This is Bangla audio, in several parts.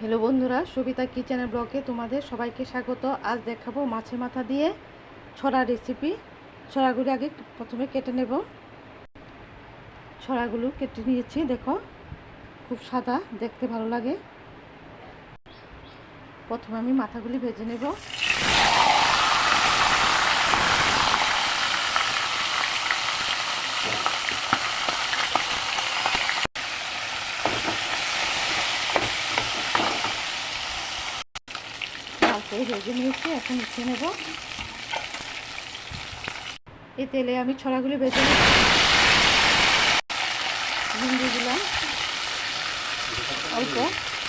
হ্যালো বন্ধুরা, সবিতা কিচেনের ব্লগে তোমাদের সবাইকে স্বাগত। আজ দেখাবো মাছের মাথা দিয়ে ছড়া রেসিপি ছড়াগুলি আগে প্রথমে কেটে নেব। ছড়াগুলো কেটে নিয়েছি, দেখো, খুব সাদা, দেখতে ভালো লাগে। প্রথমে আমি মাথাগুলি ভেজে নেব। তারপরে ভেজে নিয়েছি, এখন উঠিয়ে নেব। এই তেলে আমি ছড়াগুলি ভেজে নুন দিয়ে দিলাম। অল্প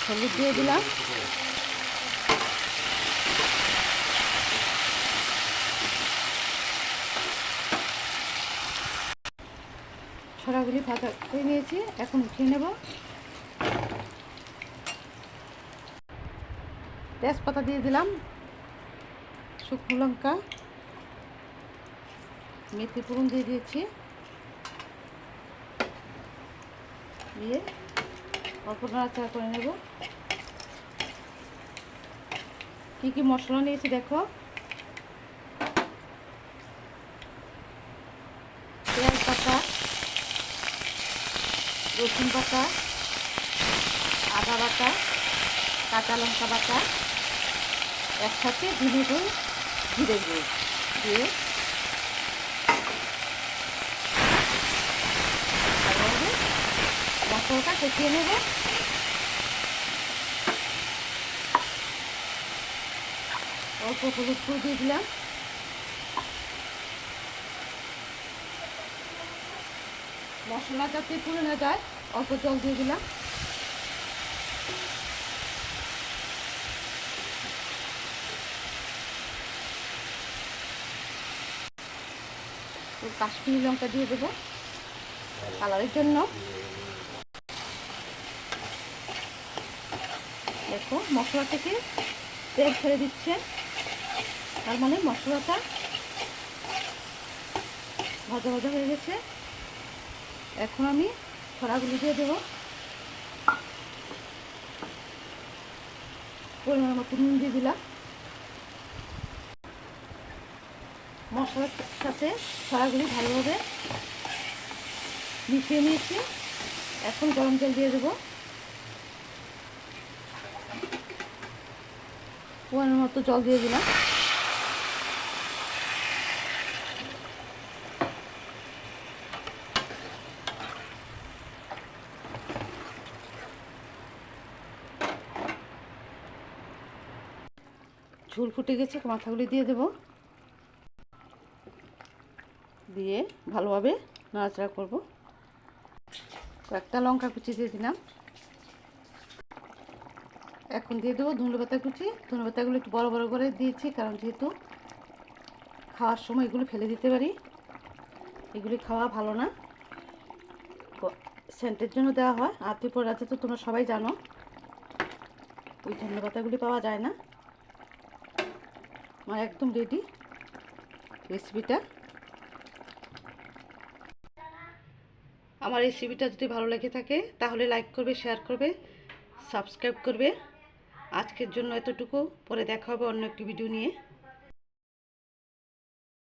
হলুদ দিয়ে দিলাম। ছড়াগুলি ভাজা করে নিয়েছি, এখন উঠিয়ে নেব। তেজপাতা দিয়ে দিলাম, শুকনো লঙ্কা, মেথি পুরন দিয়ে দিয়েছি। দিয়ে অল্প নাড়াচাড়া করে নেব। কী কী মশলা নিয়েছি দেখো। পেঁয়াজ পাতা রসুন পাতা আদা বাটা, কাঁচা লঙ্কা বাটা একসাথে ধনে গুঁড়ো জিরে গুঁড়ো দিয়ে মশলাটা কষিয়ে নেব। অল্প হলুদ গুঁড়ো দিয়ে দিলাম। মশলা যাতে পুড়ে না যায়, অল্প জল দিয়ে দিলাম। কাশ্মীরি লঙ্কা দিয়ে দেবো। কালারের জন্য। দেখো, মশলা থেকে তেল ছেড়ে দিচ্ছে। তার মানে মশলাটা ভাজা ভাজা হয়ে গেছে। এখন আমি ছড়াগুলি দিয়ে দেবো। পরিমাণ মতো নুন দিয়ে দিলাম। মশলার সাথে ছড়াগুলি ভালোভাবে মিশিয়ে নিয়েছি। এখন গরম জল দিয়ে দেবো। পরিমাণ মতো জল দিয়ে দিলাম। ঝুল ফুটে গেছে, মাথাগুলি দিয়ে দেব। দিয়ে ভালোভাবে নাড়াচাড়া করব। কয়েকটা লঙ্কা কুচি দিয়ে দিলাম। এখন দিয়ে দেবো ধনে পাতা কুচি। ধনে পাতাগুলো একটু বড় বড় করে দিয়েছি, কারণ যেহেতু খাওয়ার সময় এগুলো ফেলে দিতে পারি, এগুলি খাওয়া ভালো না। সেন্টের জন্য দেওয়া হয়। আর ত্রিপুরা রাজ্যে তো তোমরা সবাই জানো, ওই ধনে পাতাগুলি পাওয়া যায় না। আমার একদম রেডি রেসিপিটা আমার রেসিপিটা যদি ভালো লেগে থাকে, তাহলে লাইক করবে শেয়ার করবে সাবস্ক্রাইব করবে। আজকের জন্য এতটুকু। পরে দেখা হবে অন্য একটি ভিডিও নিয়ে।